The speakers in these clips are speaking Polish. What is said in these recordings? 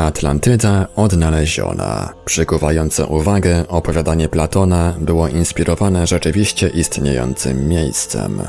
Atlantyda odnaleziona. Przykuwające uwagę opowiadanie Platona było inspirowane rzeczywiście istniejącym miejscem.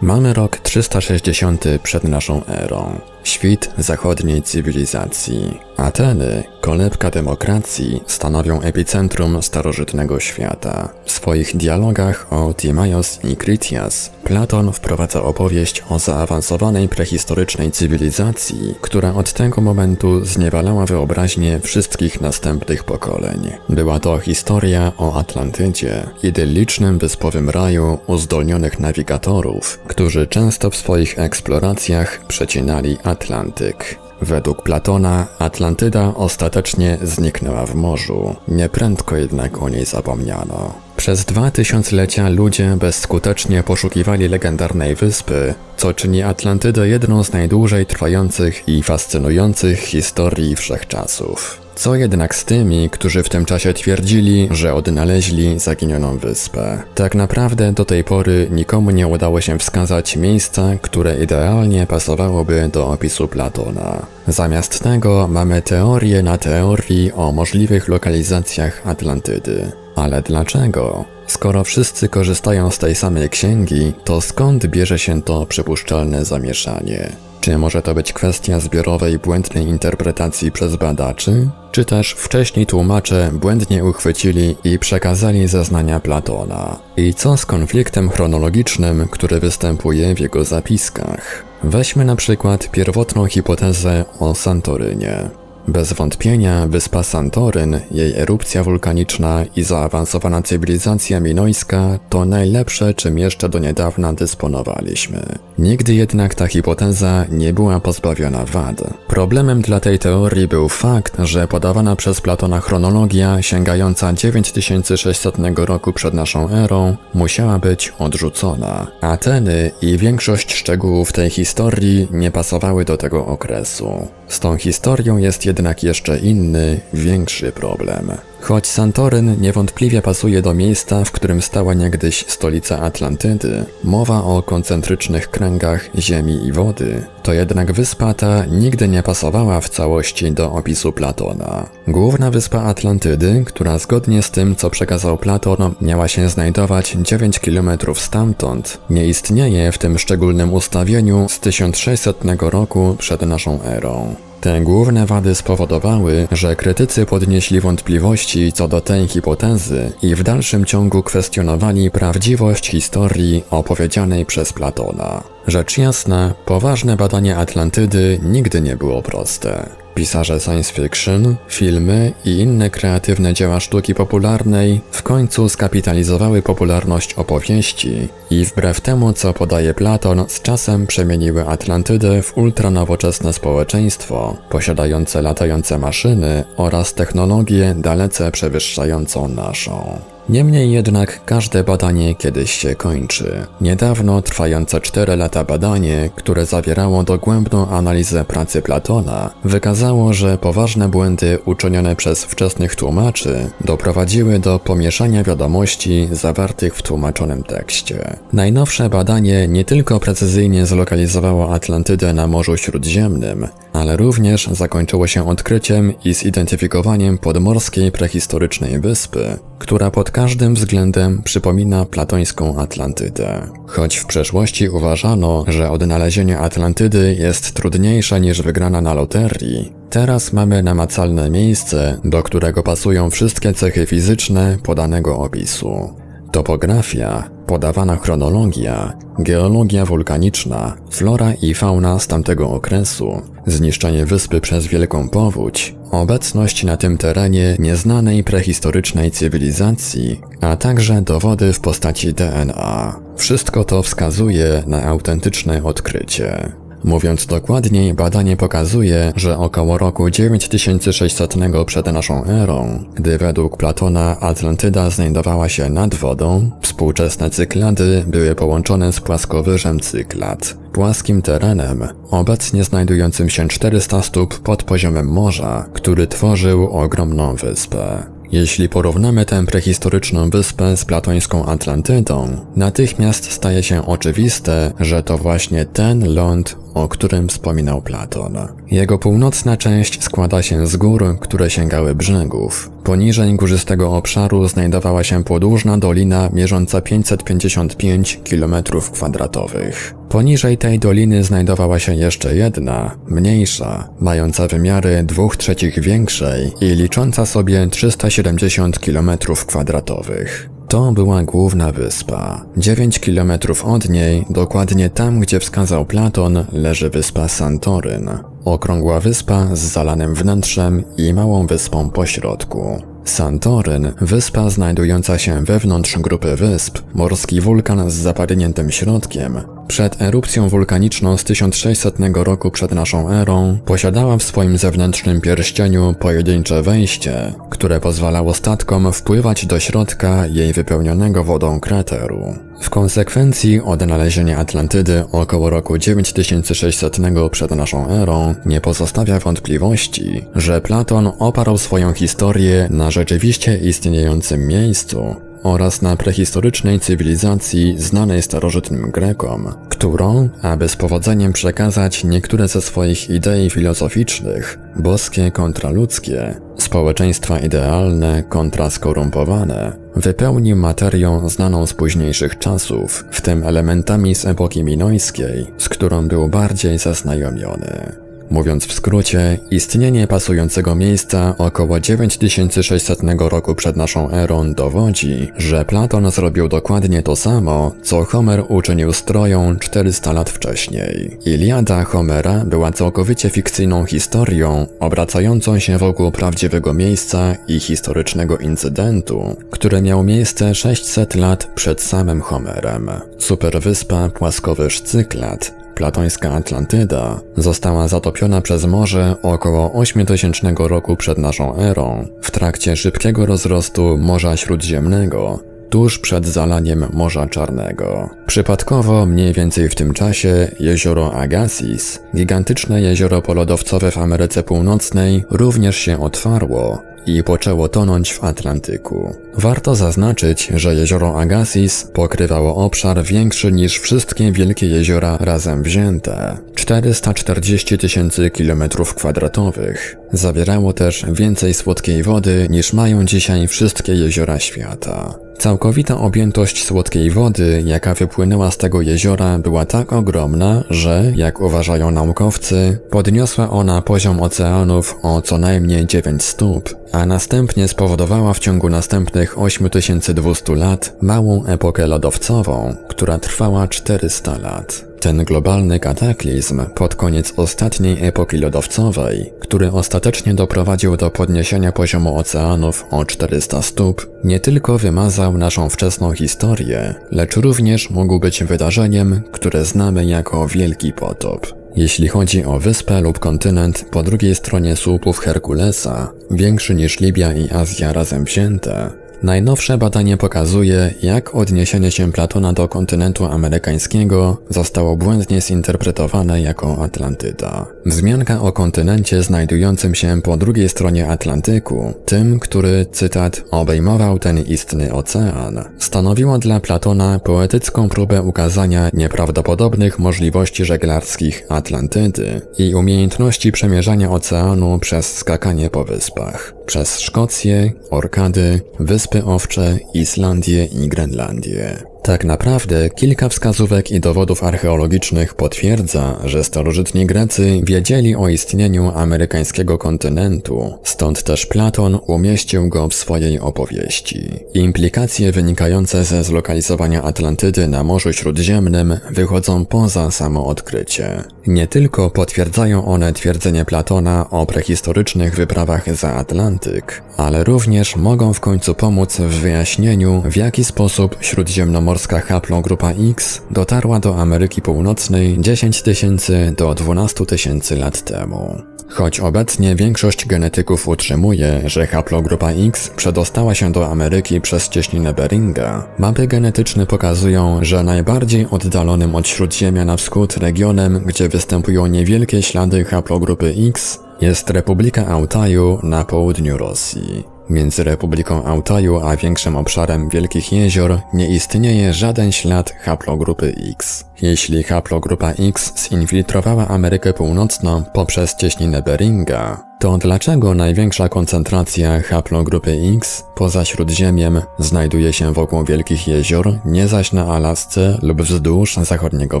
Mamy rok 360 przed naszą erą. Świt zachodniej cywilizacji. Ateny, kolebka demokracji, stanowią epicentrum starożytnego świata. W swoich dialogach o Timaios i Critias Platon wprowadza opowieść o zaawansowanej prehistorycznej cywilizacji, która od tego momentu zniewalała wyobraźnię wszystkich następnych pokoleń. Była to historia o Atlantydzie, idyllicznym wyspowym raju uzdolnionych nawigatorów, którzy często w swoich eksploracjach przecinali Atlantyk. Według Platona Atlantyda ostatecznie zniknęła w morzu, nieprędko jednak o niej zapomniano. Przez dwa tysiąclecia ludzie bezskutecznie poszukiwali legendarnej wyspy, co czyni Atlantydę jedną z najdłużej trwających i fascynujących historii wszechczasów. Co jednak z tymi, którzy w tym czasie twierdzili, że odnaleźli zaginioną wyspę? Tak naprawdę do tej pory nikomu nie udało się wskazać miejsca, które idealnie pasowałoby do opisu Platona. Zamiast tego mamy teorię na teorii o możliwych lokalizacjach Atlantydy. Ale dlaczego? Skoro wszyscy korzystają z tej samej księgi, to skąd bierze się to przypuszczalne zamieszanie? Czy może to być kwestia zbiorowej błędnej interpretacji przez badaczy? Czy też wcześniej tłumacze błędnie uchwycili i przekazali zeznania Platona? I co z konfliktem chronologicznym, który występuje w jego zapiskach? Weźmy na przykład pierwotną hipotezę o Santorynie. Bez wątpienia wyspa Santoryn, jej erupcja wulkaniczna i zaawansowana cywilizacja minojska to najlepsze, czym jeszcze do niedawna dysponowaliśmy. Nigdy jednak ta hipoteza nie była pozbawiona wad. Problemem dla tej teorii był fakt, że podawana przez Platona chronologia sięgająca 9600 roku przed naszą erą musiała być odrzucona. Ateny i większość szczegółów tej historii nie pasowały do tego okresu. Z tą historią jest jednak jeszcze inny, większy problem. Choć Santoryn niewątpliwie pasuje do miejsca, w którym stała niegdyś stolica Atlantydy, mowa o koncentrycznych kręgach ziemi i wody, to jednak wyspa ta nigdy nie pasowała w całości do opisu Platona. Główna wyspa Atlantydy, która zgodnie z tym, co przekazał Platon, miała się znajdować 9 km stamtąd, nie istnieje w tym szczególnym ustawieniu z 1600 roku przed naszą erą. Te główne wady spowodowały, że krytycy podnieśli wątpliwości co do tej hipotezy i w dalszym ciągu kwestionowali prawdziwość historii opowiedzianej przez Platona. Rzecz jasna, poważne badanie Atlantydy nigdy nie było proste. Pisarze science fiction, filmy i inne kreatywne dzieła sztuki popularnej w końcu skapitalizowały popularność opowieści i wbrew temu, co podaje Platon, z czasem przemieniły Atlantydę w ultranowoczesne społeczeństwo, posiadające latające maszyny oraz technologię dalece przewyższającą naszą. Niemniej jednak każde badanie kiedyś się kończy. Niedawno trwające 4 lata badanie, które zawierało dogłębną analizę pracy Platona, wykazało, że poważne błędy uczynione przez wczesnych tłumaczy doprowadziły do pomieszania wiadomości zawartych w tłumaczonym tekście. Najnowsze badanie nie tylko precyzyjnie zlokalizowało Atlantydę na Morzu Śródziemnym, ale również zakończyło się odkryciem i zidentyfikowaniem podmorskiej prehistorycznej wyspy, która pod każdym względem przypomina platońską Atlantydę. Choć w przeszłości uważano, że odnalezienie Atlantydy jest trudniejsze niż wygrana na loterii, teraz mamy namacalne miejsce, do którego pasują wszystkie cechy fizyczne podanego opisu. Topografia, podawana chronologia, geologia wulkaniczna, flora i fauna z tamtego okresu, zniszczenie wyspy przez wielką powódź, obecność na tym terenie nieznanej prehistorycznej cywilizacji, a także dowody w postaci DNA. Wszystko to wskazuje na autentyczne odkrycie. Mówiąc dokładniej, badanie pokazuje, że około roku 9600 przed naszą erą, gdy według Platona Atlantyda znajdowała się nad wodą, współczesne cyklady były połączone z płaskowyżem cyklad, płaskim terenem, obecnie znajdującym się 400 stóp pod poziomem morza, który tworzył ogromną wyspę. Jeśli porównamy tę prehistoryczną wyspę z platońską Atlantydą, natychmiast staje się oczywiste, że to właśnie ten ląd o którym wspominał Platon. Jego północna część składa się z gór, które sięgały brzegów. Poniżej górzystego obszaru znajdowała się podłużna dolina mierząca 555 km2. Poniżej tej doliny znajdowała się jeszcze jedna, mniejsza, mająca wymiary 2 trzecich większej i licząca sobie 370 km2. To była główna wyspa. 9 km od niej, dokładnie tam, gdzie wskazał Platon, leży wyspa Santoryn. Okrągła wyspa z zalanym wnętrzem i małą wyspą pośrodku. Santoryn, wyspa znajdująca się wewnątrz grupy wysp, morski wulkan z zapadniętym środkiem, przed erupcją wulkaniczną z 1600 roku przed naszą erą, posiadała w swoim zewnętrznym pierścieniu pojedyncze wejście, które pozwalało statkom wpływać do środka jej wypełnionego wodą krateru. W konsekwencji odnalezienie Atlantydy około roku 9600 przed naszą erą nie pozostawia wątpliwości, że Platon oparł swoją historię na rzeczywiście istniejącym miejscu oraz na prehistorycznej cywilizacji znanej starożytnym Grekom, którą, aby z powodzeniem przekazać niektóre ze swoich idei filozoficznych, boskie kontra ludzkie, społeczeństwa idealne kontra skorumpowane, wypełnił materią znaną z późniejszych czasów, w tym elementami z epoki minojskiej, z którą był bardziej zaznajomiony. Mówiąc w skrócie, istnienie pasującego miejsca około 9600 roku przed naszą erą dowodzi, że Platon zrobił dokładnie to samo, co Homer uczynił z Troją 400 lat wcześniej. Iliada Homera była całkowicie fikcyjną historią, obracającą się wokół prawdziwego miejsca i historycznego incydentu, który miał miejsce 600 lat przed samym Homerem. Superwyspa Płaskowyż Cyklat Platońska Atlantyda została zatopiona przez morze około 8000 roku przed naszą erą w trakcie szybkiego rozrostu Morza Śródziemnego tuż przed zalaniem Morza Czarnego. Przypadkowo, mniej więcej w tym czasie, jezioro Agassiz, gigantyczne jezioro polodowcowe w Ameryce Północnej, również się otwarło i poczęło tonąć w Atlantyku. Warto zaznaczyć, że jezioro Agassiz pokrywało obszar większy niż wszystkie wielkie jeziora razem wzięte 440 tysięcy kilometrów kwadratowych. Zawierało też więcej słodkiej wody niż mają dzisiaj wszystkie jeziora świata. Całkowita objętość słodkiej wody, jaka wypłynęła z tego jeziora, była tak ogromna, że, jak uważają naukowcy, podniosła ona poziom oceanów o co najmniej 9 stóp, a następnie spowodowała w ciągu następnych 8200 lat małą epokę lodowcową, która trwała 400 lat. Ten globalny kataklizm pod koniec ostatniej epoki lodowcowej, który ostatecznie doprowadził do podniesienia poziomu oceanów o 400 stóp, nie tylko wymazał naszą wczesną historię, lecz również mógł być wydarzeniem, które znamy jako Wielki Potop. Jeśli chodzi o wyspę lub kontynent po drugiej stronie słupów Herkulesa, większy niż Libia i Azja razem wzięte, Najnowsze badanie pokazuje, jak odniesienie się Platona do kontynentu amerykańskiego zostało błędnie zinterpretowane jako Atlantyda. Wzmianka o kontynencie znajdującym się po drugiej stronie Atlantyku, tym, który, cytat, obejmował ten istny ocean, stanowiła dla Platona poetycką próbę ukazania nieprawdopodobnych możliwości żeglarskich Atlantydy i umiejętności przemierzania oceanu przez skakanie po wyspach. Przez Szkocję, Orkady, Wyspy Owcze, Islandię i Grenlandię. Tak naprawdę kilka wskazówek i dowodów archeologicznych potwierdza, że starożytni Grecy wiedzieli o istnieniu amerykańskiego kontynentu, stąd też Platon umieścił go w swojej opowieści. Implikacje wynikające ze zlokalizowania Atlantydy na Morzu Śródziemnym wychodzą poza samo odkrycie. Nie tylko potwierdzają one twierdzenie Platona o prehistorycznych wyprawach za Atlantyk, ale również mogą w końcu pomóc w wyjaśnieniu, w jaki sposób śródziemnomorski morska haplogrupa X dotarła do Ameryki Północnej 10 tysięcy do 12 tysięcy lat temu. Choć obecnie większość genetyków utrzymuje, że haplogrupa X przedostała się do Ameryki przez cieśninę Beringa, mapy genetyczne pokazują, że najbardziej oddalonym od Śródziemia na wschód regionem, gdzie występują niewielkie ślady haplogrupy X, jest Republika Altaju na południu Rosji. Między Republiką Altaju a większym obszarem Wielkich Jezior nie istnieje żaden ślad haplogrupy X. Jeśli haplogrupa X zinfiltrowała Amerykę Północną poprzez cieśninę Beringa, to dlaczego największa koncentracja haplogrupy X poza Śródziemiem znajduje się wokół Wielkich Jezior, nie zaś na Alasce lub wzdłuż zachodniego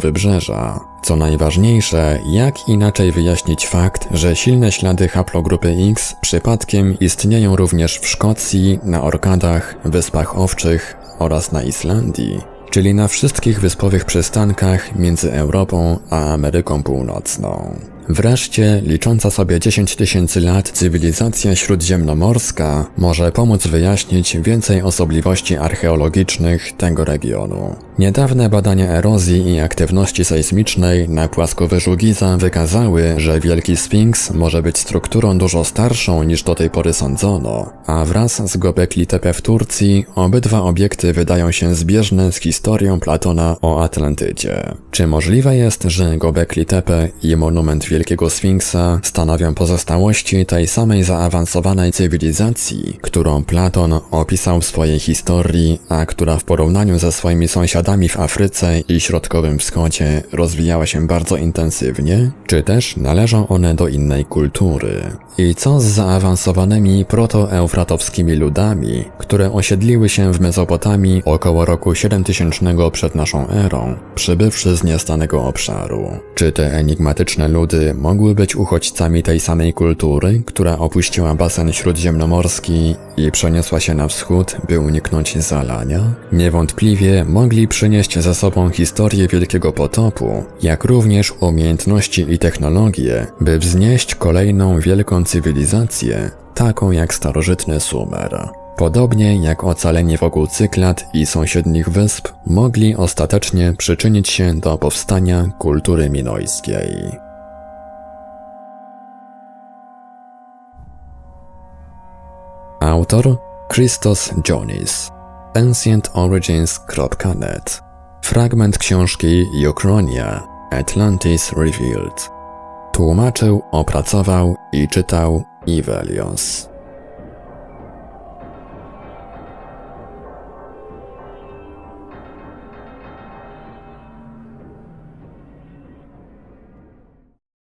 wybrzeża? Co najważniejsze, jak inaczej wyjaśnić fakt, że silne ślady haplogrupy X przypadkiem istnieją również w Szkocji, na Orkadach, Wyspach Owczych oraz na Islandii? czyli na wszystkich wyspowych przystankach między Europą a Ameryką Północną. Wreszcie, licząca sobie 10 tysięcy lat cywilizacja śródziemnomorska może pomóc wyjaśnić więcej osobliwości archeologicznych tego regionu. Niedawne badania erozji i aktywności sejsmicznej na płaskowyżu Giza wykazały, że Wielki Sfinks może być strukturą dużo starszą niż do tej pory sądzono, a wraz z Gobekli Tepe w Turcji obydwa obiekty wydają się zbieżne z historią Platona o Atlantydzie. Czy możliwe jest, że Gobekli Tepe i monument Wielkiego Sfinksa stanowią pozostałości tej samej zaawansowanej cywilizacji, którą Platon opisał w swojej historii, a która w porównaniu ze swoimi sąsiadami w Afryce i Środkowym Wschodzie rozwijała się bardzo intensywnie, czy też należą one do innej kultury? I co z zaawansowanymi protoeufratowskimi ludami, które osiedliły się w Mezopotamii około roku 7000 przed naszą erą, przybywszy z niestanego obszaru? Czy te enigmatyczne ludy mogły być uchodźcami tej samej kultury, która opuściła basen śródziemnomorski i przeniosła się na wschód, by uniknąć zalania? Niewątpliwie mogli przynieść ze sobą historię Wielkiego Potopu, jak również umiejętności i technologie, by wznieść kolejną wielką cywilizację, taką jak starożytny Sumer. Podobnie jak ocaleni wokół Cyklad i sąsiednich wysp, mogli ostatecznie przyczynić się do powstania kultury minojskiej. Autor Christos Jonis ancientorigins.net Fragment książki Ukronia Atlantis Revealed Tłumaczył, opracował i czytał Ivelios.